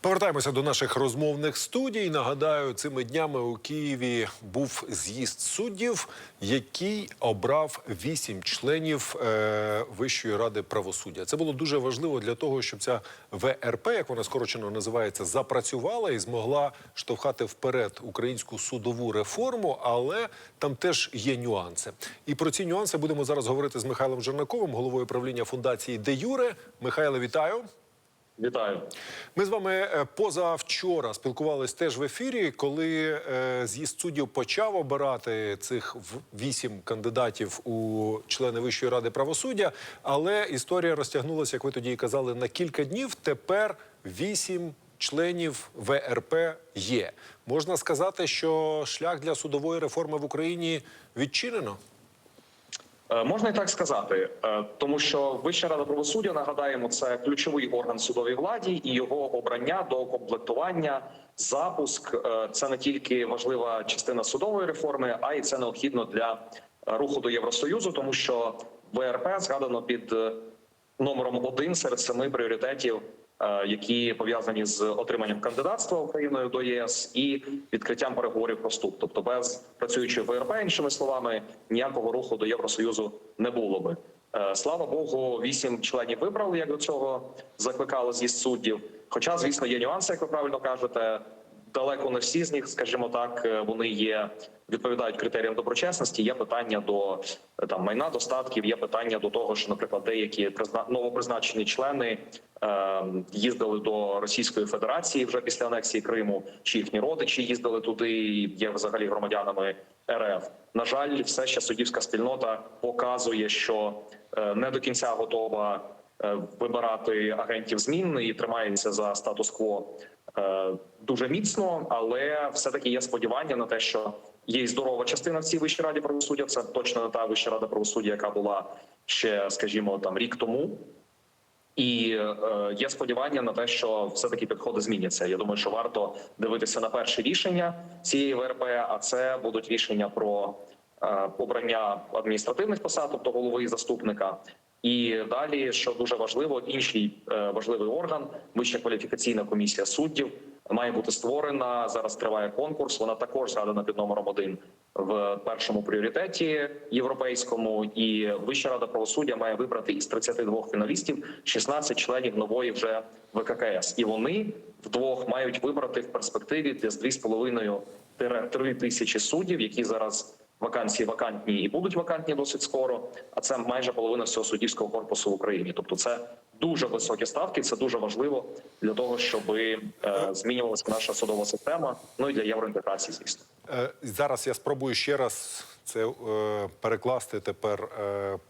Повертаємося до наших розмовних студій. Нагадаю, цими днями у Києві був з'їзд суддів, який обрав вісім членів е, Вищої ради правосуддя. Це було дуже важливо для того, щоб ця ВРП, як вона скорочено називається, запрацювала і змогла штовхати вперед українську судову реформу. Але там теж є нюанси. І про ці нюанси будемо зараз говорити з Михайлом Жернаковим, головою правління фундації Де Юре. Михайло, вітаю. Вітаю. Ми з вами е, позавчора спілкувались теж в ефірі, коли е, з'їзд суддів почав обирати цих вісім кандидатів у члени Вищої ради правосуддя. Але історія розтягнулася, як ви тоді казали, на кілька днів. Тепер вісім членів ВРП є. Можна сказати, що шлях для судової реформи в Україні відчинено. Е, Можна і так сказати, е, тому що Вища рада правосуддя нагадаємо, це ключовий орган судовій владі, і його обрання до комплектування, запуск е, це не тільки важлива частина судової реформи, а й це необхідно для руху до Євросоюзу, тому що ВРП згадано під номером один серед семи пріоритетів, які пов'язані з отриманням кандидатства Україною до ЄС і відкриттям переговорів про вступ. Тобто, без працюючої ВРП, іншими словами, ніякого руху до Євросоюзу не було би. Е, Слава Богу, вісім членів вибрали, як до цього закликали з'їзд суддів. Хоча, звісно, є нюанси, як ви правильно кажете. Далеко не всі з них, скажімо так, е, вони є відповідають критеріям доброчесності. Є питання до е, там майна достатків. Є питання до того, що, наприклад, деякі призна- новопризначені члени е, їздили до Російської Федерації вже після анексії Криму, чи їхні родичі їздили туди, є взагалі громадянами РФ. На жаль, все ще суддівська спільнота показує, що е, не до кінця готова вибирати агентів змін і тримається за статус-кво дуже міцно, але все таки є сподівання на те, що є здорова частина в цій вищій раді правосуддя. Це точно не та вища рада правосуддя, яка була ще, скажімо, там рік тому. І е, є сподівання на те, що все таки підходи зміняться. Я думаю, що варто дивитися на перші рішення цієї ВРП, а це будуть рішення про е, обрання адміністративних посад, тобто голови і заступника. І далі, що дуже важливо, інший е, важливий орган, вища кваліфікаційна комісія суддів, має бути створена. Зараз триває конкурс. Вона також згадана під номером один в першому пріоритеті європейському. І Вища рада правосуддя має вибрати із 32 фіналістів 16 членів нової вже ВККС. І вони вдвох мають вибрати в перспективі десь 2,5-3 тисячі суддів, які зараз вакансії вакантні і будуть вакантні досить скоро. А це майже половина всього суддівського корпусу в Україні. Тобто, це дуже високі ставки. Це дуже важливо для того, щоб е, змінювалася наша судова система. Ну і для євроінтеграції, звісно. Е, Зараз я спробую ще раз це е, перекласти тепер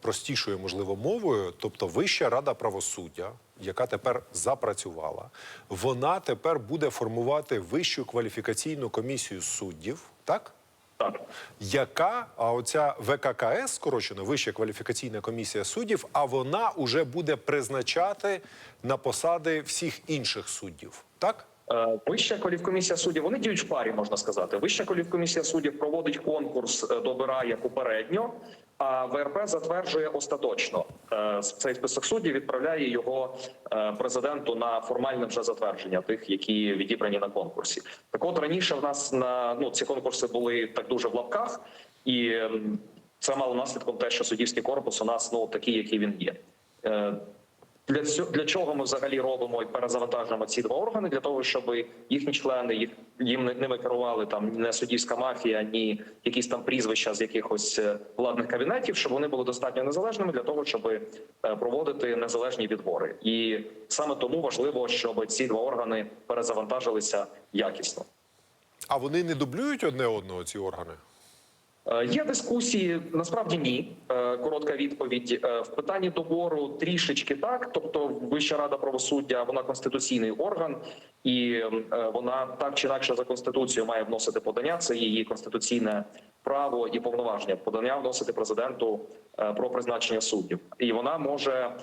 простішою, можливо, мовою. Тобто, Вища рада правосуддя, яка тепер запрацювала, вона тепер буде формувати вищу кваліфікаційну комісію суддів, так? Яка а оця ВККС, скорочено Вища кваліфікаційна комісія суддів, а вона уже буде призначати на посади всіх інших суддів, так? Е, Вища кваліфкомісія суддів вони діють в парі, можна сказати. Вища кваліфкомісія суддів проводить конкурс, е, добирає попередньо, а ВРП затверджує остаточно. Е, Цей список суддів відправляє його президенту на формальне вже затвердження тих, які відібрані на конкурсі. Так, от раніше в нас на ну ці конкурси були так дуже в лапках, і це мало наслідком те, що суддівський корпус у нас ну такий, який він є. Для цього для чого ми взагалі робимо і перезавантажуємо ці два органи для того, щоб їхні члени їх їм ними керували там не суддівська мафія, ні якісь там прізвища з якихось е, владних кабінетів, щоб вони були достатньо незалежними для того, щоб е, проводити незалежні відбори. І саме тому важливо, щоб ці два органи перезавантажилися якісно. А вони не дублюють одне одного ці органи? Е, Є дискусії, насправді ні. Е, Коротка відповідь Е, в питанні добору трішечки так. Тобто, Вища рада правосуддя вона конституційний орган, і вона так чи інакше за конституцією має вносити подання. Це її конституційне право і повноваження. Подання вносити президенту про призначення суддів, і вона може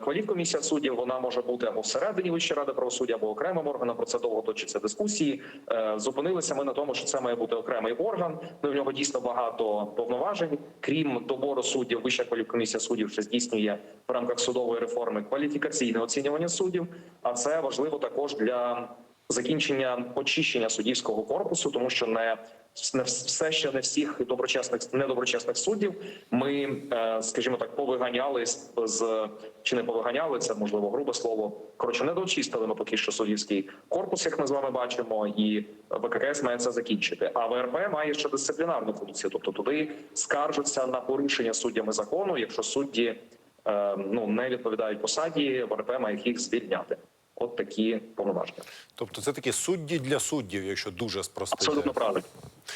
Кваліфкомісія суддів вона може бути або всередині Вищої ради правосуддя, або окремим органом. Про це довго точаться дискусії. Е, Зупинилися ми на тому, що це має бути окремий орган. Ну в нього дійсно багато повноважень. Крім добору суддів, Вища кваліфкомісія суддів ще здійснює в рамках судової реформи кваліфікаційне оцінювання суддів. А це важливо також для закінчення очищення суддівського корпусу, тому що не не все ще не всіх доброчесних недоброчесних суддів. Ми, е, скажімо так, повиганяли з- чи не повиганяли. Це можливо грубе слово. Коротше, не дочистили ми поки що суддівський корпус, як ми з вами бачимо, і ВККС має це закінчити. А ВРП має ще дисциплінарну функцію, тобто туди скаржаться на порушення суддями закону, якщо судді е, ну не відповідають посаді, ВРП має їх звільняти. От такі повноваження. Тобто це такі судді для суддів, якщо дуже спростити. Абсолютно правильно.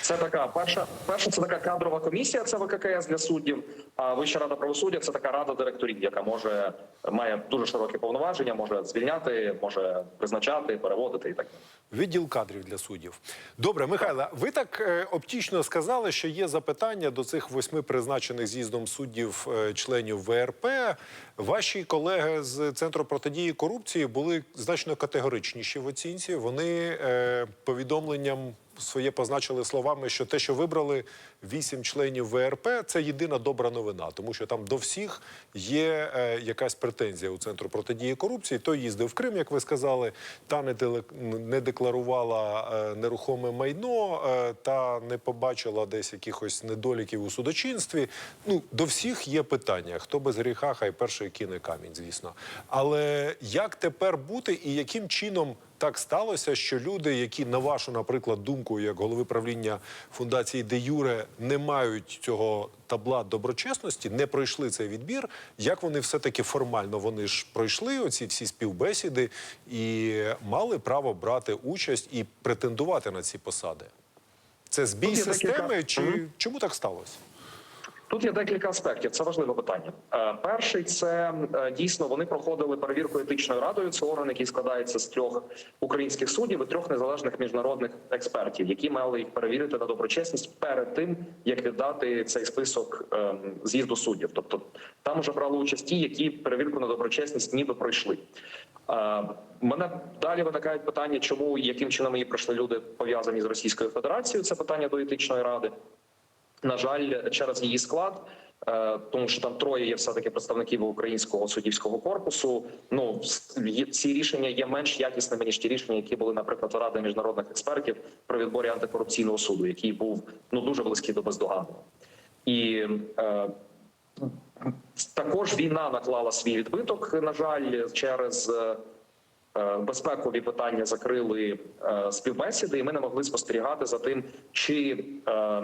Це така перша, перша це така кадрова комісія. Це ВККС для суддів. А Вища рада правосуддя це така рада директорів, яка може має дуже широкі повноваження, може звільняти, може призначати, переводити і так. Відділ кадрів для суддів. Добре, Михайло, ви так е, оптічно сказали, що є запитання до цих восьми призначених з'їздом суддів е, членів ВРП. Ваші колеги з центру протидії корупції були значно категоричніші в оцінці. Вони е, повідомленням своє позначили словами, що те, що вибрали вісім членів ВРП, це єдина добра новина, тому що там до всіх є е, якась претензія у центру протидії корупції. Той їздив в Крим, як ви сказали, та не, деле- не декларувала е, нерухоме майно, е, та не побачила десь якихось недоліків у судочинстві. Ну до всіх є питання. Хто без гріха, хай перший кине камінь, звісно. Але як тепер бути і яким чином? Так сталося, що люди, які на вашу, наприклад, думку, як голови правління фундації Де Юре, не мають цього табла доброчесності, не пройшли цей відбір. Як вони все-таки формально вони ж пройшли оці всі співбесіди і мали право брати участь і претендувати на ці посади? Це збій системи, чи чому так сталося? Тут є декілька аспектів. Це важливе питання. Е, Перший це е, дійсно вони проходили перевірку етичною радою. Це орган, який складається з трьох українських суддів і трьох незалежних міжнародних експертів, які мали їх перевірити на доброчесність перед тим, як віддати цей список е, з'їзду суддів. Тобто там вже брали участь ті, які перевірку на доброчесність ніби пройшли. Е, Мене далі виникають питання, чому яким чином її пройшли люди пов'язані з Російською Федерацією. Це питання до етичної ради. На жаль, через її склад, е, тому що там троє є все таки представників українського суддівського корпусу. Ну ці рішення є менш якісними ніж ті рішення, які були, наприклад, ради міжнародних експертів при відборі антикорупційного суду, який був ну дуже близький до бездоганного. І е, також війна наклала свій відбиток. На жаль, через е, е, безпекові питання закрили е, співбесіди, і ми не могли спостерігати за тим, чи е,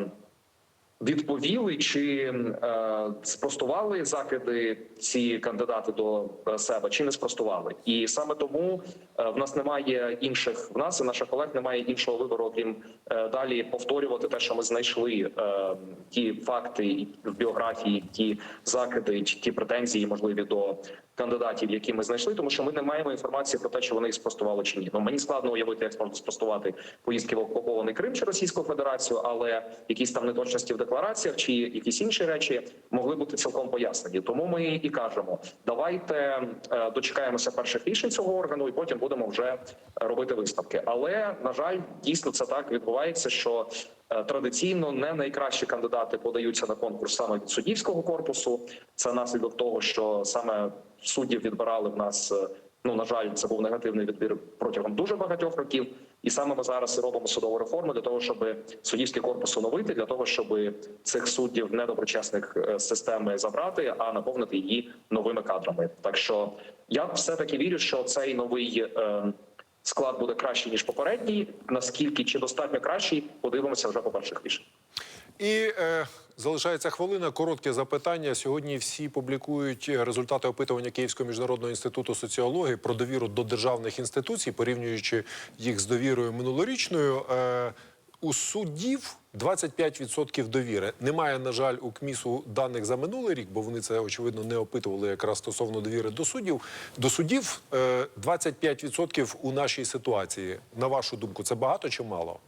відповіли чи е, спростували закиди ці кандидати до е, себе, чи не спростували. І саме тому е, в нас немає інших в нас і наших колег немає іншого вибору, окрім е, далі повторювати те, що ми знайшли е, ті факти в біографії, ті закиди, ті претензії, можливі до кандидатів, які ми знайшли, тому що ми не маємо інформації про те, чи вони їх спростували чи ні. Ну мені складно уявити, як можна спростувати поїздки в окупований Крим чи Російську Федерацію, але якісь там неточності в деклараціях чи якісь інші речі могли бути цілком пояснені. Тому ми і кажемо: давайте е, дочекаємося перших рішень цього органу, і потім будемо вже робити виставки. Але на жаль, дійсно це так відбувається, що Е, Традиційно не найкращі кандидати подаються на конкурс саме від суддівського корпусу. Це наслідок того, що саме суддів відбирали в нас. е, Ну на жаль, це був негативний відбір протягом дуже багатьох років, і саме ми зараз і робимо судову реформу для того, щоб суддівський корпус оновити, для того, щоб цих суддів недоброчесних е, системи забрати, а наповнити її новими кадрами. Так що я все таки вірю, що цей новий. Е, Склад буде кращий ніж попередній. Наскільки чи достатньо кращий, подивимося вже по перших рішень. І е, залишається хвилина. Коротке запитання. Сьогодні всі публікують результати опитування Київського міжнародного інституту соціології про довіру до державних інституцій, порівнюючи їх з довірою минулорічною. Е, у суддів 25% довіри. Немає, на жаль, у КМІСу даних за минулий рік, бо вони це очевидно не опитували якраз стосовно довіри до суддів. До суддів е, 25% у нашій ситуації. На вашу думку, це багато чи мало?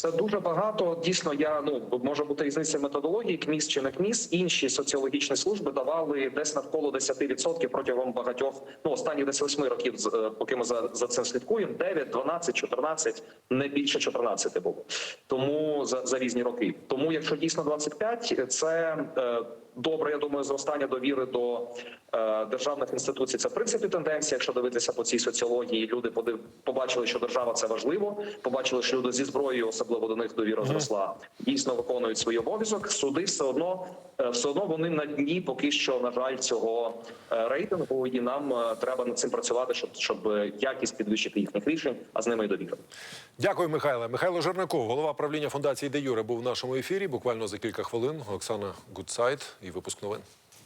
Це дуже багато. Дійсно, я ну може бути різниця методології, КМІС чи не КМІС. Інші соціологічні служби давали десь навколо 10% протягом багатьох ну останніх десь 8 років, е, поки ми за, за цим слідкуємо. 9, 12, 14, не більше 14 було. Тому за, за різні роки. Тому, якщо дійсно 25, це е, добре. Я думаю, зростання довіри до е, державних інституцій. Це в принципі тенденція. Якщо дивитися по цій соціології, люди подив, побачили, що держава це важливо. Побачили, що люди зі зброєю, особливо до них довіра зросла, дійсно виконують свій обов'язок. Суди все одно е, все одно вони на дні, поки що на жаль, цього е, рейтингу, і нам е, треба над цим працювати, щоб щоб якість підвищити їхніх рішень, а з ними й довіра. Дякую, Михайле. Михайло Жернаков, голова правління фундації Де Юре, був в нашому ефірі. Буквально за кілька хвилин. Оксана Гудсайд і випуск новин.